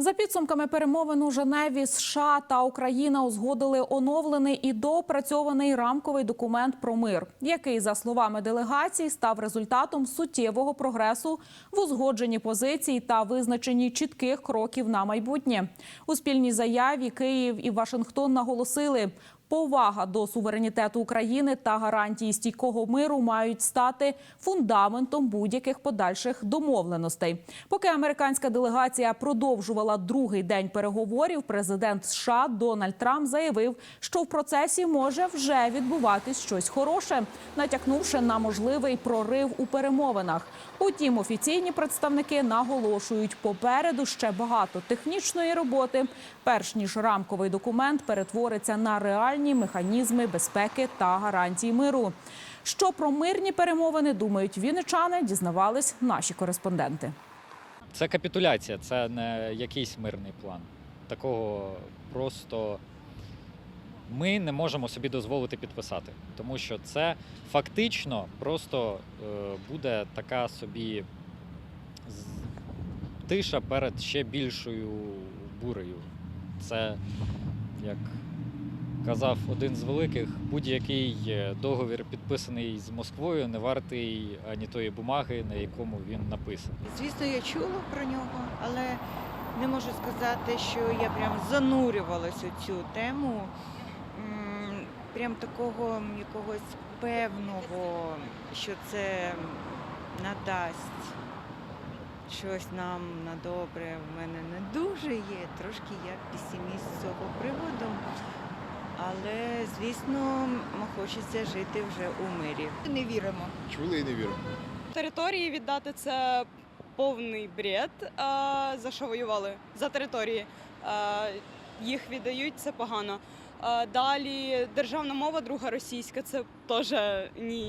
За підсумками перемовин у Женеві, США та Україна узгодили оновлений і допрацьований рамковий документ про мир, який, за словами делегації, став результатом суттєвого прогресу в узгодженні позицій та визначенні чітких кроків на майбутнє. У спільній заяві Київ і Вашингтон наголосили. Повага до суверенітету України та гарантії стійкого миру мають стати фундаментом будь-яких подальших домовленостей. Поки американська делегація продовжувала другий день переговорів, президент США Дональд Трамп заявив, що в процесі може вже відбуватись щось хороше, натякнувши на можливий прорив у перемовинах. Утім, офіційні представники наголошують, попереду ще багато технічної роботи, перш ніж рамковий документ перетвориться на реальні механізми безпеки та гарантії миру. Що про мирні перемовини думають вінничани, дізнавались наші кореспонденти. Це капітуляція, це не якийсь мирний план. Такого просто ми не можемо собі дозволити підписати, тому що це фактично просто е, буде така собі тиша перед ще більшою бурею. Це як казав один з великих, будь-який е, договір, підписаний з Москвою, не вартий ані тої бумаги, на якому він написаний. Звісно, я чула про нього, але не можу сказати, що я прям занурювалася у цю тему. Прям такого якогось певного, що це надасть щось нам на добре, в мене не дуже є. Трошки я песиміст з цього приводу. Але, звісно, хочеться жити вже у мирі. Не віримо. Чули і не віримо. Території віддати це повний бред. А, за що воювали? За території. А, їх віддають, це погано. А, далі державна мова, друга російська, це теж ні.